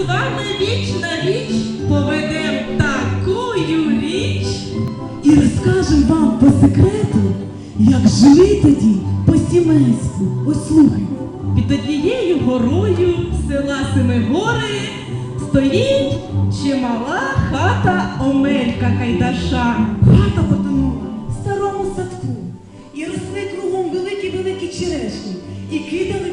з вами віч на віч поведем такую річ. І розкажем вам по секрету, як жили тоді по сімейству. Ось слухай. Під однією горою села Семигори стоїть чимала хата Омелька Кайдаша. Хата потонула в старому садку. І росли кругом великі-великі черешні. І кидали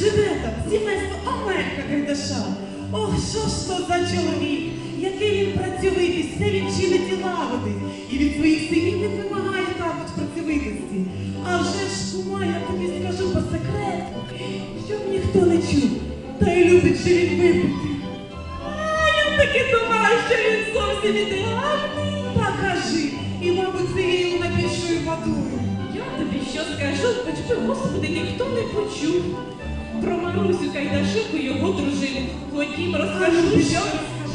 живе там сімейство Омелька Гайдаша. Ох, що ж то за чоловік, який він працьовитий, все він чинить і лагодить. І від своїх синів не вимагає також працьовитості. А вже ж кума, я тобі скажу по секрету, щоб ніхто не чув, та й любить же він випити. А я таки думала, що він зовсім ідеальний. Та кажи, і, мабуть, цією найбільшою водою. Я тобі що скажу, би, господи, ніхто не почув. Про Марусю Кайдашику і його дружину. Ходім, розкажу, що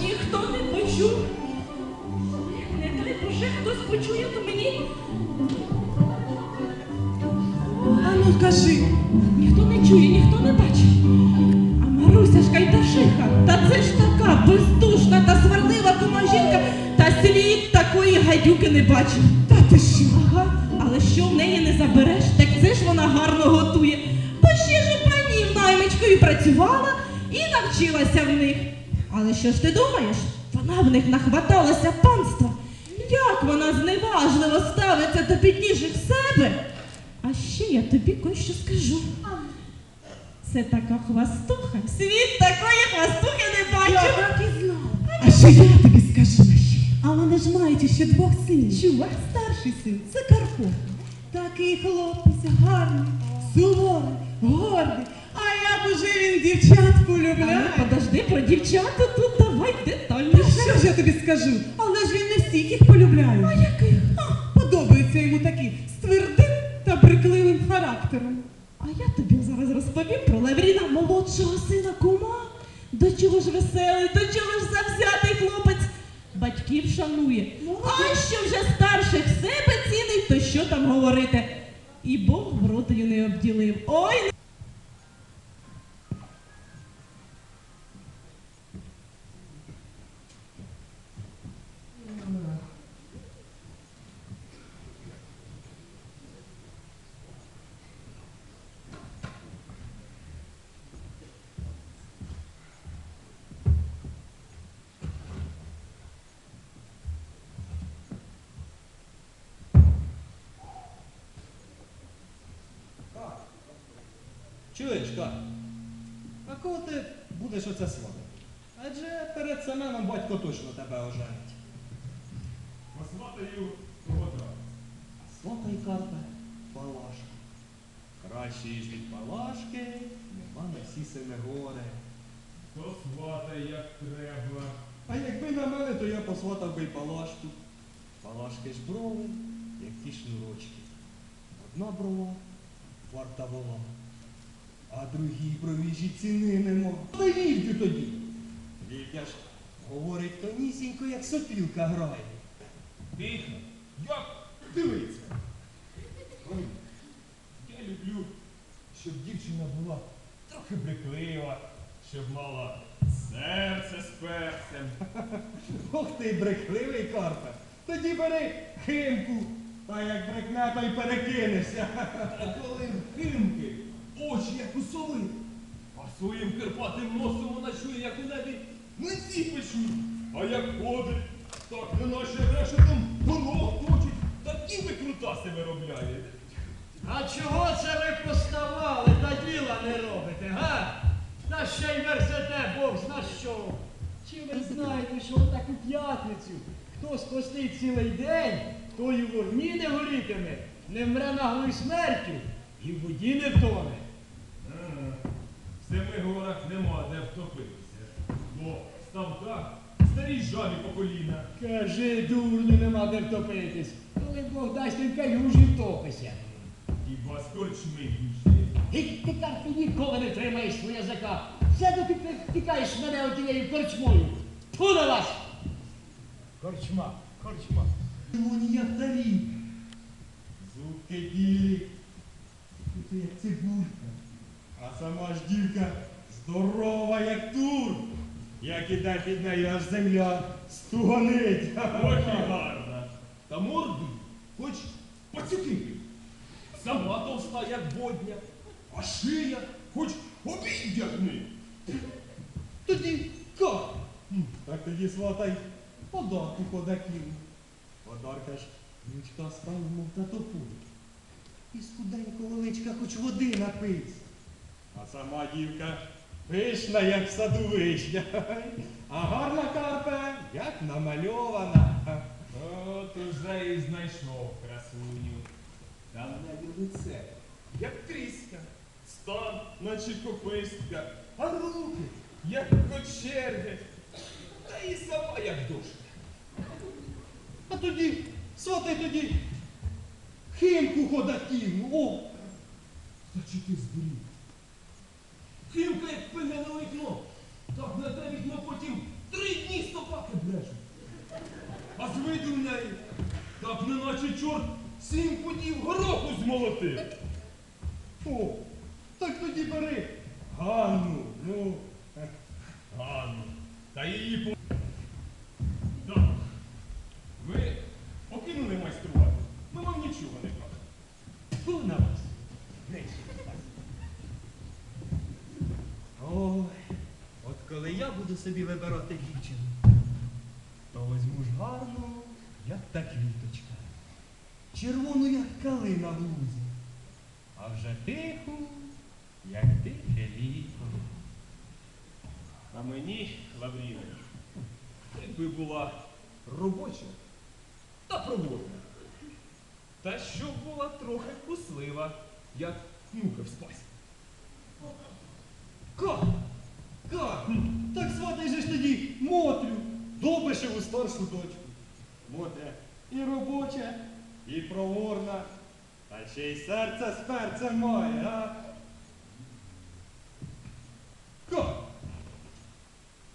ніхто не почув. Не дай Боже, хтось почує, то мені А ну кажи, ніхто не чує, ніхто не бачить. А Маруся ж Кайдашиха, та це ж така бездушна та сварлива кума жінка, та світ такої гадюки не бачив. Навчилася в них. Але що ж ти думаєш? Вона в них нахваталася панства. Як вона зневажливо ставиться до підніжжих себе. А ще я тобі кое-що скажу. Це така хвастуха. Світ такої хвастухи не Я бачив. так і знала. А що я тобі скажу? А вони ж мають ще двох синів. Чула? Старший син це Карпо. Такий хлопець гарний, суворий, гордий. А він дівчат А ну, подожди про дівчата тут давай Та що ж я тобі скажу? Але ж він не всіх їх полюбляє. А яких? А, подобаються йому такі з твердим та брикливим характером. А я тобі зараз розповім про Лавріна, молодшого сина кума. До чого ж веселий, до чого ж завзятий хлопець. Батьків шанує. А що вже старших себе цінить, то що там говорити? І Бог вротою не обділив. Ой, Чуєш? А кого ти будеш оце сватати? Адже перед Семеном батько точно тебе оженить. Посватаю вода. Сватай Карпе, Палашку. Краще ніж від Палашки, нема на всі семи гори. То як треба. А якби на мене, то я посватав би й Палашку. Палашки ж брови, як ті шнурочки. Одна брова, варта вола. А другій бровіжі ціни нема. Та вівдю тоді. Вівдя ж говорить тонісінько, як сопілка грає. Тихо. Як дивиться? Ой, Я люблю, щоб дівчина була трохи бриклива, щоб мала серце з перцем. Ох ти брехливий Карпе. Тоді бери химку, та як брехне, то й перекинешся. А коли в химки, очі як у сови, а своїм кирпатим носом вона чує, як у небі млинці печуть. А як ходить, так не наче решетом горох точить, такі викрутаси виробляє. А чого це ви поставали та діла не робите, га? Та ще й верзете Бог зна що. Чи ви знаєте, що в таку п'ятницю хто спостить цілий день, той у вогні не горітиме, не вмре наглою смертю і в воді не втоне. Семи горах нема де втопитися. Бо в ставках старі жабі по коліна. Кажи, дурню, нема де втопитись. Коли Бог дасть тим калюжі втопися. Хіба з корчми пішли. Геть ти карпі ніколи не тримаєш свого язика. Все доки ти втікаєш мене отією корчмою. Ту на вас! Корчма, корчма. Вони як тарі. Зубки білі. Тут як цибулька. А сама ж дівка Здорова, як тур. Як іде під нею аж земля стуганить. Ох і гарна. Та морду, хоч пацюки. Сама товста, як бодня, а шия, хоч обідягни. Тоді як? Так тоді сватай подарку ходаків. Подарка ж ручка стане, мов та топу. І скуденько величка хоч води напись. А сама дівка пишна, як в. А гарна карпе, як намальована. От уже і знайшов красуню. Там в неї лице, як тріска, стан, наче копистка, а руки, як кочерги, та і сама, як дошка. А тоді, сватай тоді химку ходаків. О! Та чи ти здурів? Химка, як пине на вікно, так на те вікно потім три дні стопаки брешуть. А з виду в неї, так неначе чорт сім путів гороху змолотив. О! Так тоді бери. Ганну, ну. Ганну, та її по... Так. Ви покинули майструвати. Ми вам нічого не кажемо. Фу на вас. Ой, от коли я буду собі вибирати дівчину, то візьму ж гарну, як та квіточка, червону, як калина в лузі, а вже тиху, як тихе літо. А мені, Лавріна, якби була робоча та проводна. Та щоб була трохи вкуслива, як муха в спасі. Как? Как? Так сватай же ж тоді Мотрю, Добишеву старшу дочку. Мотря і робоча, і проворна, та ще й серце з перцем має, а? Ко?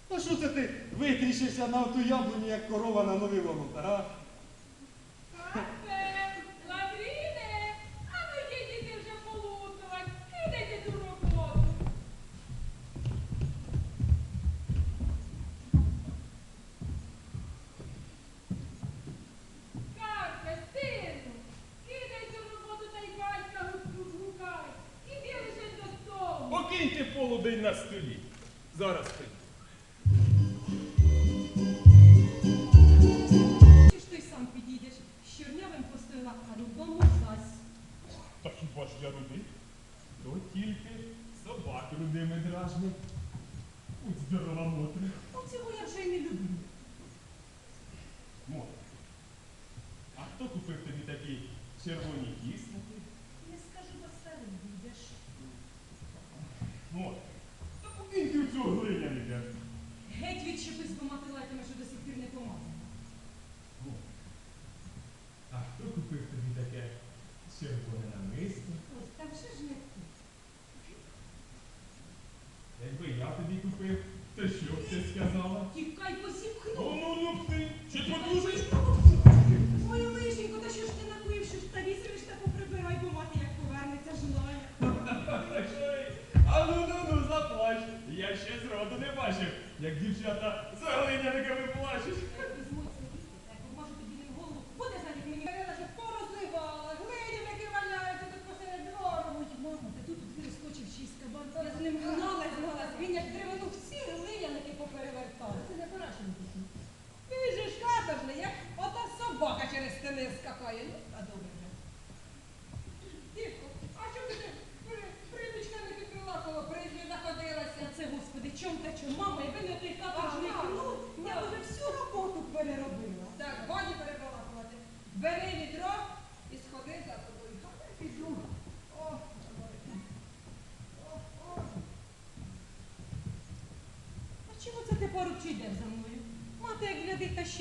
А що це ти витріщився на оту яблуню, як корова на нові ворота, а? На столі. Зараз прийду. Чи ж ти сам підійдеш? З чорнявим постила, а додому зась. Та хіба ж я рудий? То тільки собак рудими дражнить. Будь здорова, Мотря. От цього я вже й не люблю. Мотря. А хто купив тобі такі червоні кісники? Не скажу, бо старий будеш. Мотря. Та покиньте йде. Геть відчепись, бо мати лайтиме, що до сих пір не помазана. А хто купив тобі таке червоне намисто? Ось, та вже ж не ти. Якби я тобі купив, то що б ти сказала? Дівчата за глиняниками плачуть.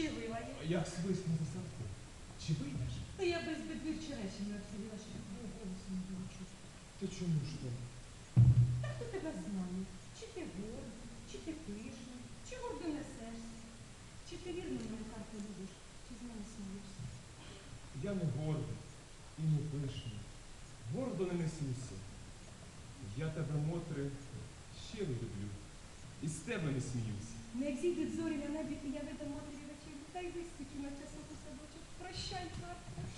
ще й. А як свист на засадку? Чи вийдеш? Та я без бедвір не розсиділа, що такого голосу не було. Та чому ж то? Та хто тебе знає? Чи ти гордий, чи ти пишний, чи гордо несешся? Чи ти вірно мені руках не будеш, чи з мене смієшся? Я не гордий і не пишний. Гордо не несуся. Я тебе, Мотре, щиро люблю. І з тебе не сміюся. Не як зійдуть зорі на небі, то я видам Мотрі Дай листики натиснути садочок. Прощай, Аркуш.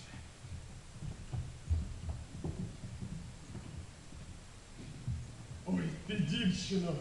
Ой, ти дівчина.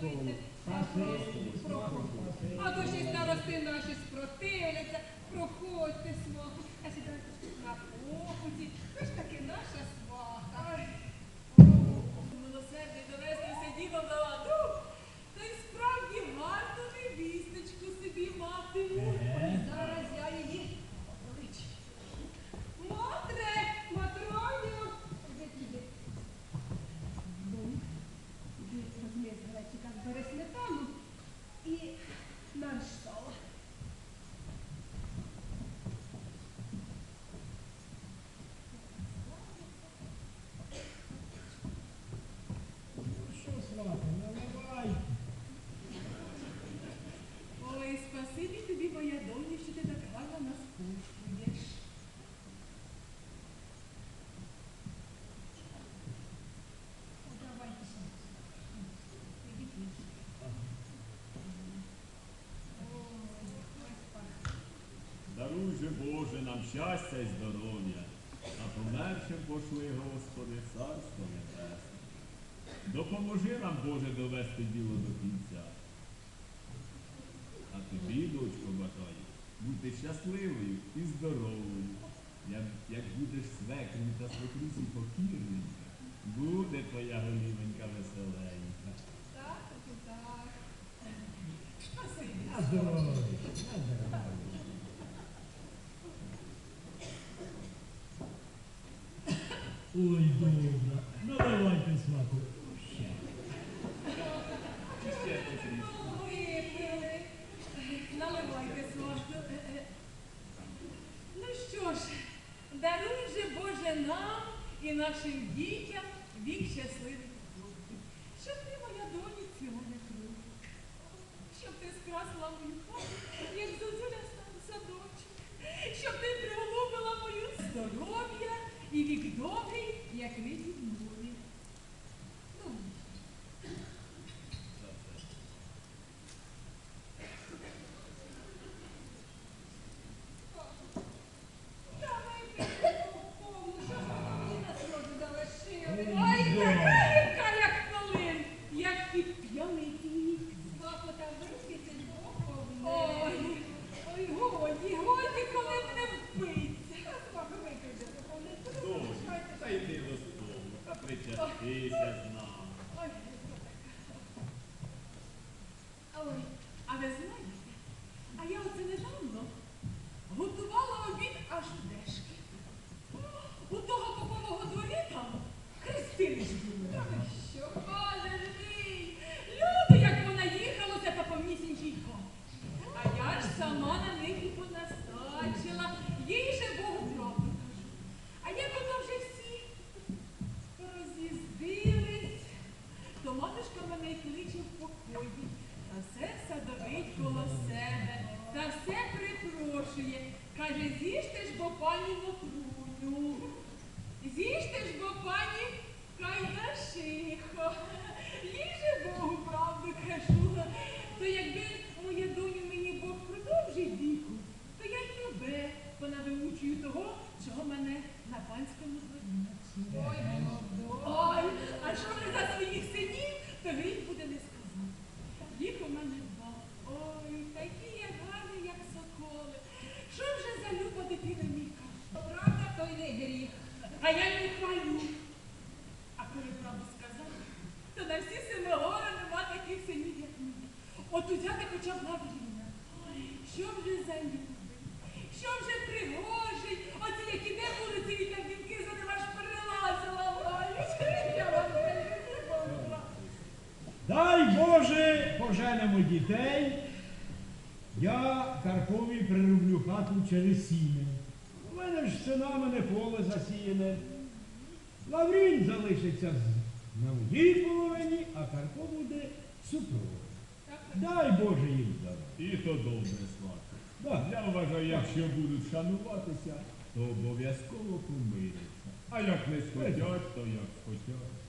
Пашисі, а то ще й старости наші спротивляться. just Даруючи, Боже, нам щастя і здоров'я, а помершим пошли, Господи, Царство Небесне. Допоможи нам, Боже, довести діло до кінця. А тобі, дочко, бажаю, бути щасливою і здоровою. Як, як будеш свекрі та свекрусі покірним, буде твоя голівенька веселенька. Так, так. А здоров'я, а здоров'я. Ой, добре. Ну давайте свату. Наливайте свату. Ну що ж, даруй же Боже нам і нашим дітям. diaconie Ой, а ви знаєте, а я оце лежала що мене кличе в покої, та все садовить коло себе, та все припрошує. Каже, з'їжте ж бо пані Лопуню, з'їжте ж бо пані Кайдашихо. Їже Богу правду кажу. То якби моя доню мені Бог продовжить віку, то я й тебе понавиучую того, чого мене на панському злобі. Ой, Ой, а що ви за своїх синів? Поженемо дітей. Я Карпові прирублю хату через сімен. У мене ж синами не поле засіяне. Лаврін залишиться на моїй половині, а Карпо буде супругом. Дай Боже їм здоров'я. І то добре, свати. Да. Я вважаю, якщо будуть шануватися, то обов'язково помиряться. А як не схотять, то як схотять.